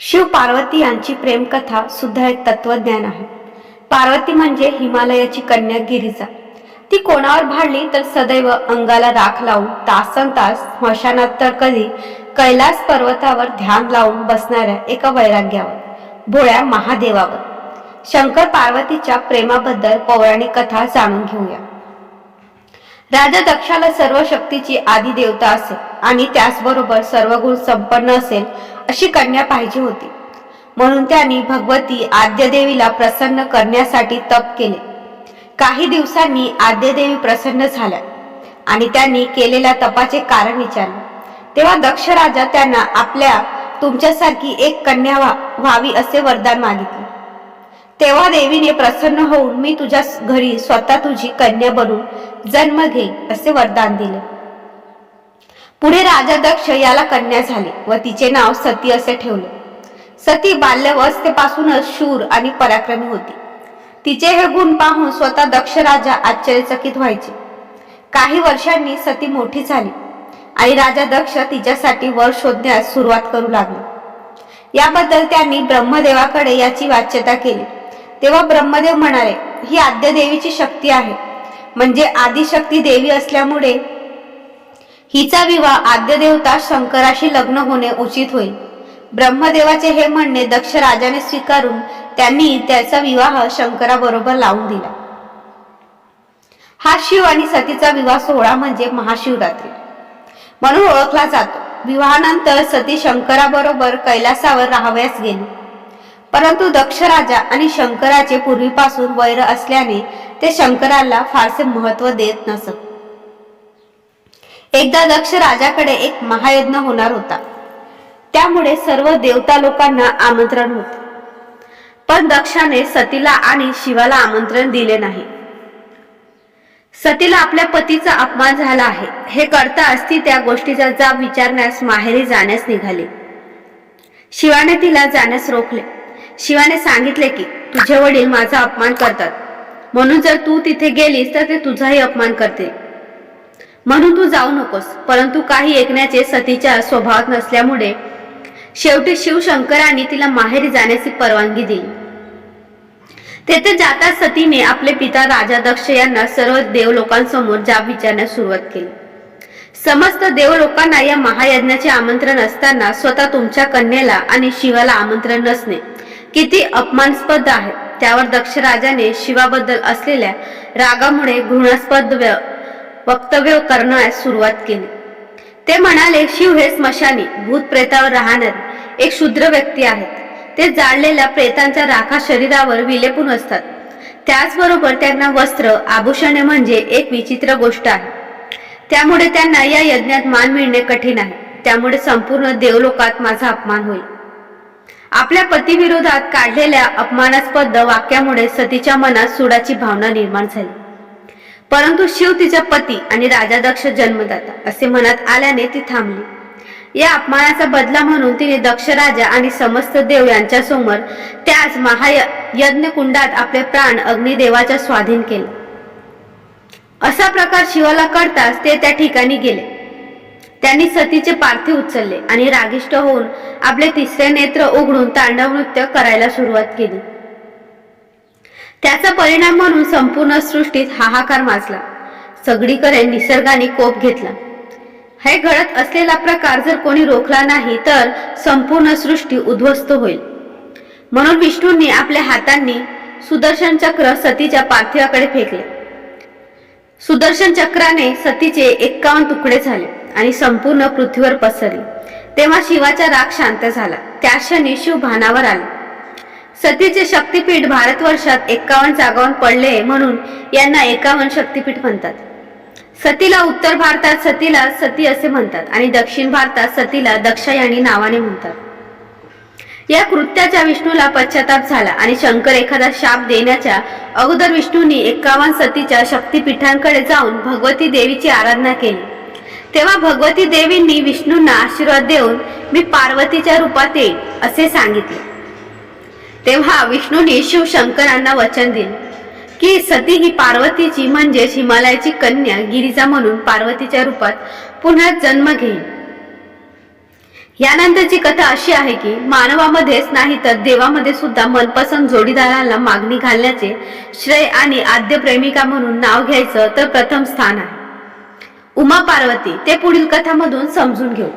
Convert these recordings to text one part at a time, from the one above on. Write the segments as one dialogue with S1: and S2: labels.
S1: शिव पार्वती यांची प्रेमकथा सुद्धा एक तत्वज्ञान आहे. पार्वती म्हणजे हिमालयाची कन्या गिरीजा ती कोणावर भाडली तर सदैव अंगाला राख लावून तासन तास स्मशानात तर कधी कैलास पर्वतावर ध्यान लावून बसणाऱ्या एका वैराग्यावर भोळ्या महादेवावर. शंकर पार्वतीच्या प्रेमाबद्दल पौराणिक कथा जाणून घेऊया. राजा दक्षाला सर्व शक्तीची आदी देवता असेल आणि त्याचबरोबर सर्व गुण संपन्न असेल अशी कन्या पाहिजे होती. म्हणून त्यांनी भगवती आद्यदेवीला प्रसन्न करण्यासाठी तप केले. काही दिवसांनी आद्यदेवी प्रसन्न झाल्या आणि त्यांनी केलेल्या तपाचे कारण विचारले. तेव्हा दक्ष राजा त्यांना आपल्या तुमच्यासारखी एक कन्या व्हावी असे वरदान मागितले. तेव्हा देवीने प्रसन्न होऊन मी तुझ्या घरी स्वतः तुझी कन्या बनून जन्म घे असे वरदान दिले. पुढे राजा दक्ष याला कन्या झाली व तिचे नाव सती असे ठेवले. सती बाल्यावस्थेपासूनच शूर आणि पराक्रमी होती. तिचे हे गुण पाहून स्वतः दक्ष राजा आश्चर्यचकित व्हायचे. काही वर्षांनी सती मोठी झाली. आणि राजा दक्ष तिच्यासाठी वर शोधण्यास सुरुवात करू लागले. याबद्दल त्यांनी ब्रह्मदेवाकडे याची वाच्यता केली. तेव्हा ब्रह्मदेव म्हणाले ही आद्य देवीची शक्ती आहे. म्हणजे आदिशक्ती देवी असल्यामुळे हिचा विवाह आद्य देवता शंकराशी लग्न होणे उचित होईल. ब्रह्मदेवाचे हे म्हणणे दक्ष राजाने स्वीकारून त्यांनी त्याचा विवाह शंकराबरोबर लावून दिला. हा शिव आणि सतीचा विवाह सोहळा म्हणजे महाशिवरात्री. म्हणून ओळखला जातो. विवाहानंतर सती शंकराबरोबर कैलासावर राहावयास गेली. परंतु दक्ष राजा आणि शंकराचे पूर्वीपासून वैर असल्याने ते शंकराला फारसे महत्त्व देत नसत. एकदा दक्ष राजाकडे एक महायज्ञ होणार होता. त्यामुळे सर्व देवता लोकांना आमंत्रण होते. पण दक्षाने सतीला आणि शिवाला आमंत्रण दिले नाही. सतीला आपल्या पतीचा अपमान झाला आहे. हे करताच ती त्या गोष्टीचा जाब विचारण्यास माहेरी जाण्यास निघाली. शिवाने तिला जाण्यास रोखले. शिवाने सांगितले की तुझे वडील माझा अपमान करतात. म्हणून जर तू तिथे गेलीस तर ते तुझाही अपमान करतील. म्हणून तू जाऊ नकोस. परंतु काही ऐकण्याचे सतीच्या स्वभावात नसल्यामुळे शेवटी शिवशंकरांनी तिला माहेरी जाण्याची परवानगी दिली. तेथे जाता सतीने आपले पिता राजा दक्ष यांना सर्व देवलोकांसमोर जाब विचारण्यास सुरुवात केली. समस्त देवलोकांना या महायज्ञाचे आमंत्रण असताना स्वतः तुमच्या कन्येला आणि शिवाला आमंत्रण नसणे किती अपमानस्पद आहे. त्यावर दक्ष राजाने शिवाबद्दल असलेल्या रागामुळे घृणास्पद व्य- वक्तव्य करण्यास सुरुवात केली. ते म्हणाले शिव हे स्मशानी भूत प्रेतावर राहणारे एक शूद्र व्यक्ती आहेत. ते जाळलेल्या प्रेतांच्या राखा शरीरावर विलेपून असतात. त्याचबरोबर त्यांना वस्त्र आभूषणे म्हणजे एक विचित्र गोष्ट आहे. त्यामुळे त्यांना या यज्ञात मान मिळणे कठीण आहे. त्यामुळे संपूर्ण देवलोकात माझा अपमान होईल. आपल्या पतीविरोधात काढलेल्या अपमानास्पद वाक्यामुळे सतीच्या मनात सुडाची भावना निर्माण झाली. परंतु शिव तिचा पती आणि राजा दक्ष जन्मदाता असे मनात आल्याने ती थांबली. या अपमानाचा बदला म्हणून तिने दक्ष राजा आणि समस्त देव यांच्यासमोर त्याच महायज्ञ कुंडात आपले प्राण अग्निदेवाच्या स्वाधीन केले. असा प्रकार शिवाला कळताच ते त्या ठिकाणी गेले. त्यांनी सतीचे पार्थिव उचलले आणि रागिष्ट होऊन आपले तिसरे नेत्र उघडून तांडव नृत्य करायला सुरुवात केली. त्याचा परिणाम म्हणून संपूर्ण सृष्टीत हाहाकार माजला. सगळीकडे निसर्गाने कोप घेतला. हे घडत असलेला प्रकार जर कोणी रोखला नाही तर संपूर्ण सृष्टी उद्ध्वस्त होईल. म्हणून विष्णूंनी आपल्या हातांनी सुदर्शन चक्र सतीच्या पार्थिवाकडे फेकले. सुदर्शन चक्राने सतीचे एक्कावन्न तुकडे झाले. आणि संपूर्ण पृथ्वीवर पसरली. तेव्हा शिवाचा राग शांत झाला. त्या क्षणी शिव भानावर आले. सतीचे शक्तीपीठ भारतवर्षात एकावन्न जागावून पडले म्हणून यांना एकावन्न शक्तीपीठ म्हणतात. सतीला उत्तर भारतात सतीला सती असे म्हणतात आणि दक्षिण भारतात सतीला दक्षायाणी नावाने म्हणतात. या कृत्याच्या विष्णूला पश्चाताप झाला आणि शंकर एखादा शाप देण्याच्या अगोदर विष्णूंनी एकावन्न सतीच्या शक्तीपीठांकडे जाऊन भगवती देवीची आराधना केली. तेव्हा भगवती देवींनी विष्णूंना आशीर्वाद देऊन मी पार्वतीच्या रूपात येईल असे सांगितले. तेव्हा विष्णूंनी शिवशंकरांना वचन दिले की सती ही पार्वतीची म्हणजेच हिमालयाची कन्या गिरिजा म्हणून पार्वतीच्या रूपात पुन्हा जन्म घेईल यानंतरची कथा अशी आहे की मानवामध्येच नाही तर देवामध्ये सुद्धा मनपसंत जोडीदाराला मागणी घालण्याचे श्रेय आणि आद्य प्रेमिका म्हणून नाव घ्यायचं तर प्रथम स्थान आहे. उमा पार्वती ते पुढील कथामधून समजून घेऊ.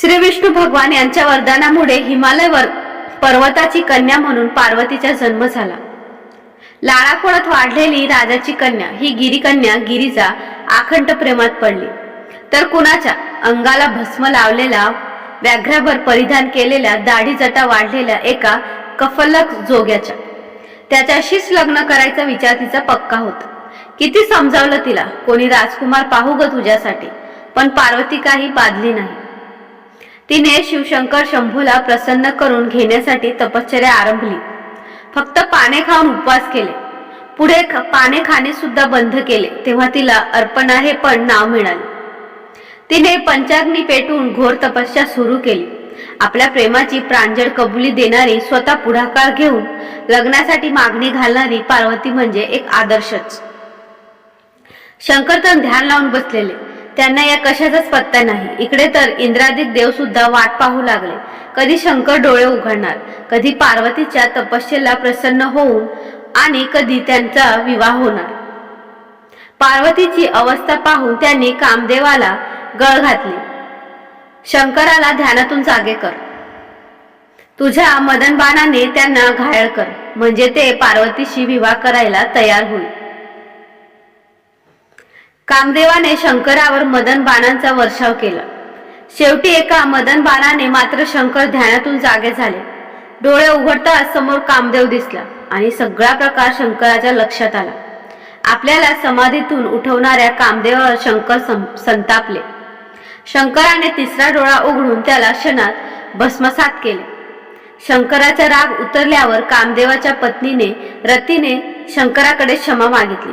S1: श्री विष्णू भगवान यांच्या वरदानामुळे हिमालय वर पर्वताची कन्या म्हणून पार्वतीचा जन्म झाला. लाळाखोळात वाढलेली राजाची कन्या ही गिरीकन्या गिरीचा आखंड प्रेमात पडली. तर कुणाच्या? अंगाला भस्म लावलेला व्याघ्राभर परिधान केलेल्या दाढी जटा वाढलेल्या एका कफलक जोग्याच्या. त्याच्याशीच लग्न करायचा विचार तिचा पक्का होता. किती समजावलं तिला? कोणी राजकुमार पाहू ग तुझ्यासाठी. पण पार्वती काही बादली नाही. तिने शिवशंकर शंभूला प्रसन्न करून घेण्यासाठी तपश्चर्या आरंभली. फक्त पाने खाऊन उपवास केले. पुढे पाने खाणे सुद्धा बंद केले. तेव्हा तिला अर्पणा हे पण नाव मिळाले. तिने पंचाग्नी पेटून घोर तपस्या सुरू केली. आपल्या प्रेमाची प्रांजळ कबुली देणारी स्वतः पुढाकार घेऊन लग्नासाठी मागणी घालणारी पार्वती म्हणजे एक आदर्शच. शंकर तर ध्यान लावून बसलेले. त्यांना या कशाचाच पत्ता नाही. इकडे तर इंद्रादित देव सुद्धा वाट पाहू लागले. कधी शंकर डोळे उघडणार कधी पार्वतीच्या तपश्चेला प्रसन्न होऊन आणि कधी त्यांचा विवाह होणार. पार्वतीची अवस्था पाहून त्यांनी कामदेवाला गळ घातली. शंकराला ध्यानातून जागे कर. तुझ्या मदनबाणाने त्यांना घायल कर. म्हणजे ते पार्वतीशी विवाह करायला तयार होईल. कामदेवाने शंकरावर मदन बाणांचा वर्षाव केला. शेवटी एका मदन बाणाने मात्र शंकर ध्यानातून जागे झाले. डोळे उघडताच समोर कामदेव दिसला आणि सगळा प्रकार शंकराच्या लक्षात आला. आपल्याला समाधीतून उठवणाऱ्या कामदेवावर शंकर सं- संतापले. शंकराने तिसरा डोळा उघडून त्याला क्षणात भस्मसात केले. शंकराचा राग उतरल्यावर कामदेवाच्या पत्नीने रतीने शंकराकडे क्षमा मागितली.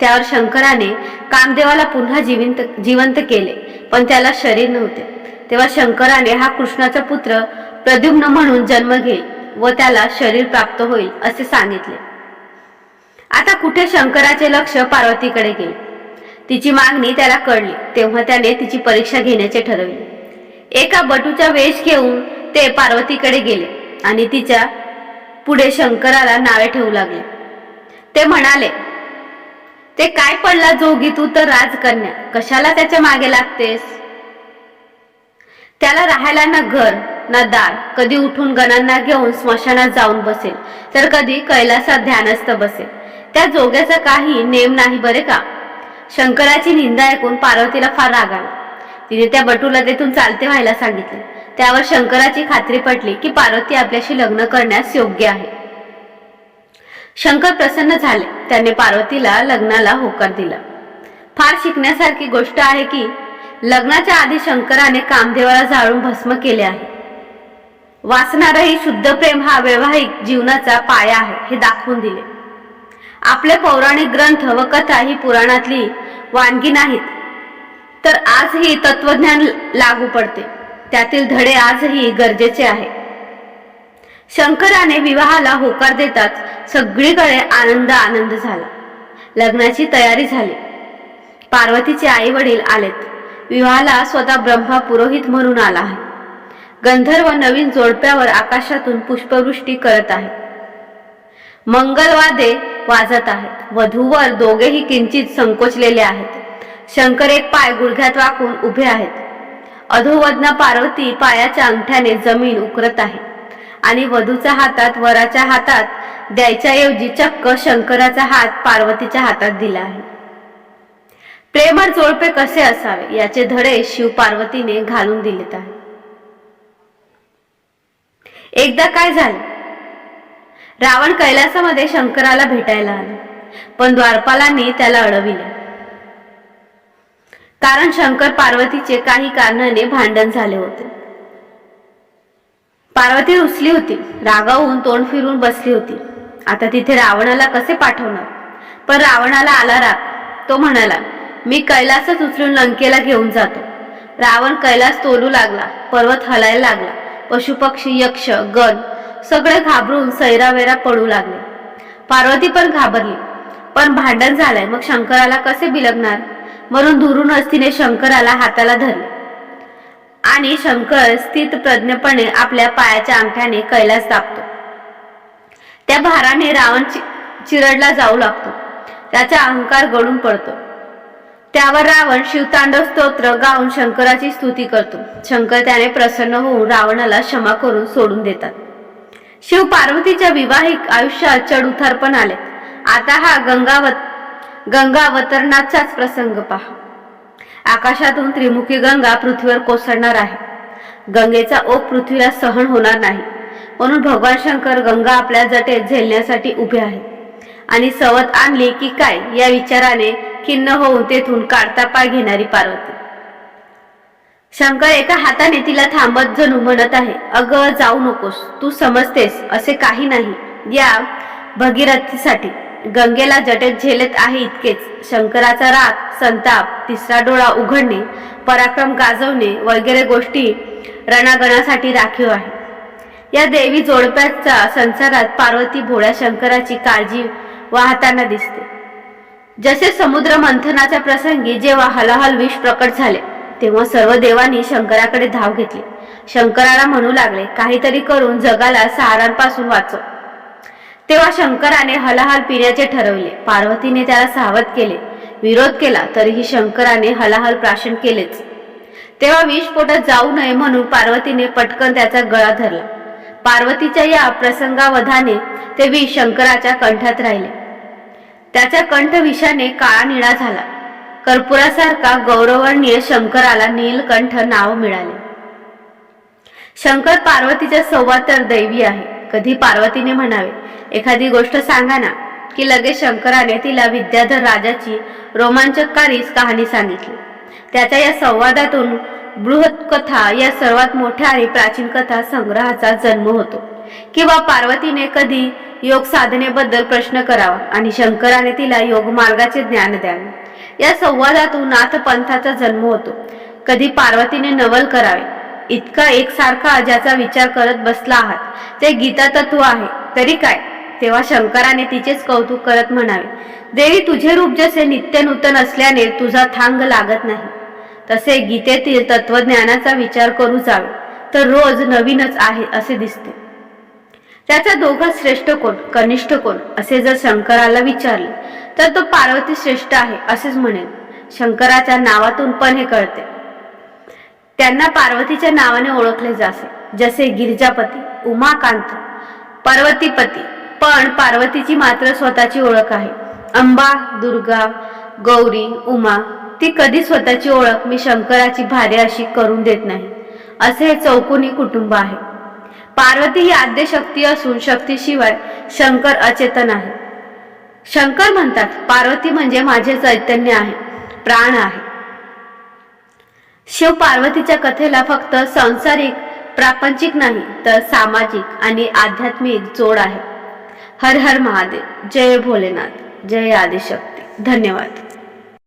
S1: त्यावर शंकराने कामदेवाला पुन्हा जिवंत जिवंत केले पण त्याला शरीर नव्हते. तेव्हा शंकराने हा कृष्णाचा पुत्र प्रद्युम्न म्हणून जन्म घेईल व त्याला शरीर प्राप्त होईल असे सांगितले. आता कुठे शंकराचे लक्ष पार्वतीकडे गेले? तिची मागणी त्याला कळली. तेव्हा त्याने तिची परीक्षा घेण्याचे ठरवले. एका बटूचा वेश घेऊन ते पार्वतीकडे गेले आणि तिच्या पुढे शंकराला नावे ठेवू लागले. ते म्हणाले ते काय पडला जोगी तू तर राजकन्या? कशाला त्याच्यामागे लागतेस? त्याला राहायला ना घर ना दार कधी उठून गणांना घेऊन स्मशानात जाऊन बसेल तर कधी कैलासात ध्यानस्थ बसेल. त्या जोग्याचा काही नेम नाही बरे का? शंकराची निंदा ऐकून पार्वतीला फार राग आला. तिने त्या बटूला तेथून चालते व्हायला सांगितले. त्यावर शंकराची खात्री पटली की पार्वती आपल्याशी लग्न करण्यास योग्य आहे. शंकर प्रसन्न झाले. त्याने पार्वतीला लग्नाला होकार दिला. फार शिकण्यासारखी गोष्ट आहे की लग्नाच्या आधी शंकराने कामदेवाला जाळून भस्म केले आहे. वाचणारही शुद्ध प्रेम हा वैवाहिक जीवनाचा पाया आहे हे दाखवून दिले. आपले पौराणिक ग्रंथ व कथा ही पुराणातली वानगी नाहीत. तर आजही तत्वज्ञान लागू पडते. त्यातील धडे आजही गरजेचे आहे. शंकराने विवाहाला होकार देताच सगळीकडे आनंद आनंद झाला. लग्नाची तयारी झाली. पार्वतीचे आई वडील आलेत. विवाहाला स्वतः ब्रह्मा पुरोहित म्हणून आला आहे. गंधर्व नवीन जोडप्यावर आकाशातून पुष्पवृष्टी करत आहे. मंगलवादे वाजत आहेत. वधूवर दोघेही किंचित संकोचलेले आहेत. शंकर एक पाय गुडघ्यात वाकून उभे आहेत. अधोवदना पार्वती पायाच्या अंगठ्याने जमीन उकरत आहे. आणि वधूच्या हातात वराच्या हातात द्यायच्याऐवजी चक्क शंकराचा हात पार्वतीच्या हातात दिला आहे. प्रेमळ जोडपे कसे असावे याचे धडे शिव पार्वतीने घालून दिलेत आहे. एकदा काय झालं? रावण कैलासामध्ये शंकराला भेटायला आला पण द्वारपालांनी त्याला अडविले. कारण शंकर पार्वतीचे काही कारणाने भांडण झाले होते. पार्वती रुसली होती. रागावून तोंड फिरून बसली होती. आता तिथे रावणाला कसे पाठवणार? पण रावणाला आला राग. तो म्हणाला मी कैलासच उचलून लंकेला घेऊन जातो. रावण कैलास तोलू लागला पर्वत हलायला लागला. पशुपक्षी यक्ष गण सगळे घाबरून सैरावेरा पडू लागले. पार्वती पण घाबरली. पण भांडण झालंय मग शंकराला कसे बिलगणार? म्हणून दुरूनच तिने शंकराला हाताला धरले. आणि शंकर स्थित प्रज्ञपणे आपल्या पायाच्या अंगठ्याने कैलास दाबतो. त्या भाराने रावण चि- चिरडला जाऊ लागतो. त्याचा अहंकार गळून पडतो. त्यावर रावण शिवतांडव स्तोत्र गाऊन शंकराची स्तुती करतो. शंकर त्याने प्रसन्न होऊन रावणाला क्षमा करून सोडून देतात. शिव पार्वतीच्या विवाहिक आयुष्यात चढ उतार पण आले आता हा गंगावत गंगावतरणाचाच प्रसंग पहा. आकाशातून त्रिमुखी गंगा पृथ्वीवर कोसळणार आहे. गंगेचा ओघ पृथ्वीला सहन होणार नाही. म्हणून भगवान शंकर गंगा आपल्या जटेत झेलण्यासाठी उभे आहे आणि सवत आणली की काय या विचाराने खिन्न होऊन तेथून काढता पाय घेणारी पार्वती. शंकर एका हाताने तिला थांबत जणू म्हणत आहे अग जाऊ नकोस. तू समजतेस असे काही नाही. या भगीरथीसाठी. गंगेला जटेत झेलत आहे इतकेच. शंकराचा राग संताप तिसरा डोळा उघडणे पराक्रम गाजवणे वगैरे गोष्टी रणागणासाठी राखीव आहे. या देवी जोडप्याच्या संसारात पार्वती भोळ्या शंकराची काळजी वाहताना दिसते. जसे समुद्र मंथनाच्या प्रसंगी जेव्हा हलाहल विष प्रकट झाले तेव्हा सर्व देवांनी शंकराकडे धाव घेतली. शंकराला म्हणू लागले काहीतरी करून जगाला सहारांपासून वाचव. तेव्हा शंकराने हलाहल पिण्याचे ठरवले. पार्वतीने त्याला सावध केले. विरोध केला तरीही शंकराने हलाहल प्राशन केलेच. तेव्हा विषपोटात जाऊ नये म्हणून पार्वतीने पटकन त्याचा गळा धरला. पार्वतीच्या या प्रसंगावधाने ते विष शंकराच्या कंठात राहिले. त्याचा कंठ विषाने काळा निळा झाला. कर्पुरासारखा गौरवर्णीय शंकराला नीलकंठ नाव मिळाले. शंकर पार्वतीच्या संवाद तर दैवी आहे. कधी पार्वतीने म्हणावे एखादी गोष्ट सांगा ना की लगेच शंकराने तिला विद्याधर राजाची रोमांचकारीच कहाणी सांगितली. त्याच्या या संवादातून बृहत्कथा या सर्वात मोठ्या आणि प्राचीन कथा संग्रहाचा जन्म होतो. किंवा पार्वतीने कधी योग साधनेबद्दल प्रश्न करावा आणि शंकराने तिला योग मार्गाचे ज्ञान द्यावे. या संवादातून नाथ पंथाचा जन्म होतो. कधी पार्वतीने नवल करावे इतका एकसारखा ज्याचा विचार करत बसला आहात. ते गीता तत्व आहे. तरी काय? तेव्हा शंकराने तिचेच कौतुक करत म्हणावे देवी तुझे रूप जसे नित्य नूतन असल्याने तुझा थांग लागत नाही. तसे गीतेतील तत्वज्ञानाचा विचार करू जावे. तर रोज नवीनच आहे असे दिसते. त्याचा दोघा श्रेष्ठ कोण? कनिष्ठ कोण? असे जर शंकराला विचारले तर तो पार्वती श्रेष्ठ आहे असेच म्हणेल. शंकराच्या नावातून पण हे कळते. त्यांना पार्वतीच्या नावाने ओळखले जासे. जसे गिरिजापती उमाकांत पार्वतीपती. पण पार्वतीची मात्र स्वतःची ओळख आहे. अंबा दुर्गा गौरी उमा ती कधी स्वतःची ओळख मी शंकराची भारे अशी करून देत नाही. असे हे चौकोनी कुटुंब आहे. पार्वती ही आद्य शक्ती असून शक्तीशिवाय शंकर अचेतन आहे. शंकर म्हणतात पार्वती म्हणजे माझे चैतन्य आहे प्राण आहे. शिव पार्वतीच्या कथेला फक्त सांसारिक प्रापंचिक नाही तर सामाजिक आणि आध्यात्मिक जोड आहे. हर हर महादेव. जय भोलेनाथ. जय आदिशक्ती. धन्यवाद.